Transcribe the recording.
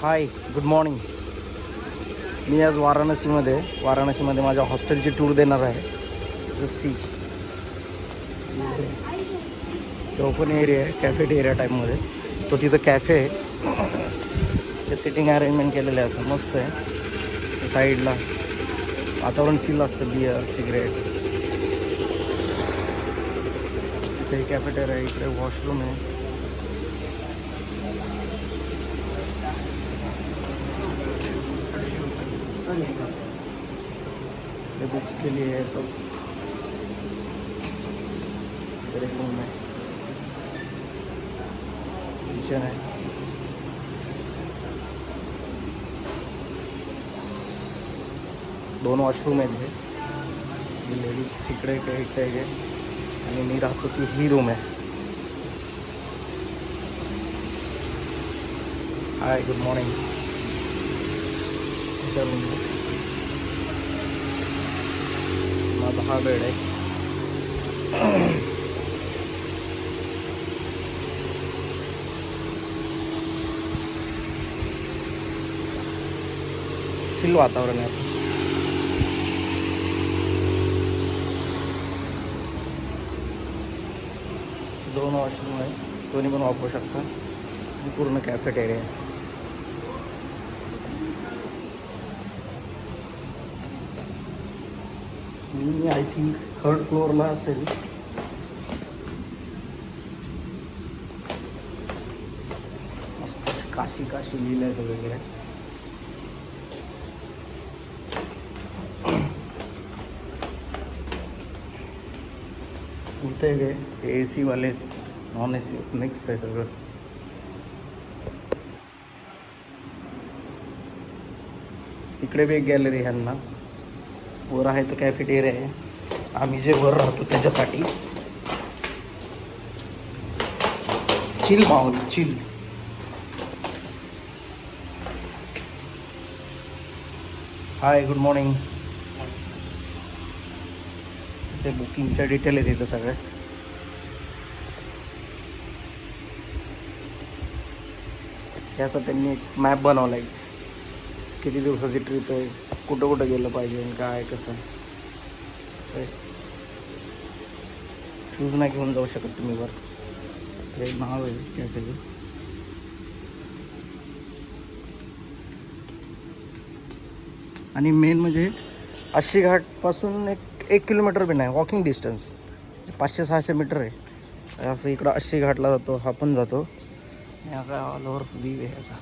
Hi good morning मी आज वाराणसीमध्ये वाराणसीमध्ये माझ्या हॉस्टेलची टूर देणार आहे. सी तो पण एरिया आहे कॅफेटेरिया टाईपमध्ये तो तिथं कॅफे आहे. ते सिटिंग अरेंजमेंट केलेलं आहे असं मस्त आहे. साईडला वातावरण चिल असतं बियर सिगरेट इथे कॅफेटेरिया इकडे वॉशरूम आहे. ये बुक्स के लिए है सब। एक रूम है किचन है। दोन वॉशरूम आहेत हे। लेडीज़ इकडे एक आहे. आणि मी राहतो ती ही रूम आहे हाय गुड मॉर्निंग विचारून माझा हा बेड आहे. चिल वातावरण आहे. दोन वॉशरूम आहे. दोन्ही पण वापरू शकता. पूर्ण कॅफेटेरिया आहे. मी आय थिंक थर्ड फ्लोअरला असेल. मस्त काशी काशी लिहिलं आहे वगैरे. कुठे हे ए सीवाले नॉन ए सी मिक्स आहे सगळं. इकडे बी एक गॅलरी ह्यांना वर आहे तर कॅफेटेरिया आहे. आम्ही जे वर राहतो त्याच्यासाठी. चिल माहोल चिल हाय गुड मॉर्निंग ते बुकिंगच्या डिटेल आहेत इथं सगळे. याचा त्यांनी एक मॅप बनवला आहे किती दिवसाची ट्रिप आहे? कुठं कुठं गेलं पाहिजे काय कसं? शूज नाही घेऊन जाऊ शकत तुम्ही वर हे महाग आहे कॅफेचं आणि मेन म्हणजे आशी घाटपासून एक एक किलोमीटर बी नाही वॉकिंग डिस्टन्स पाचशे सहाशे मीटर आहे. असं इकडं आशी घाटला जातो हा पण जातो. आणि ऑल ओव्हर व्ह्यू आहे असा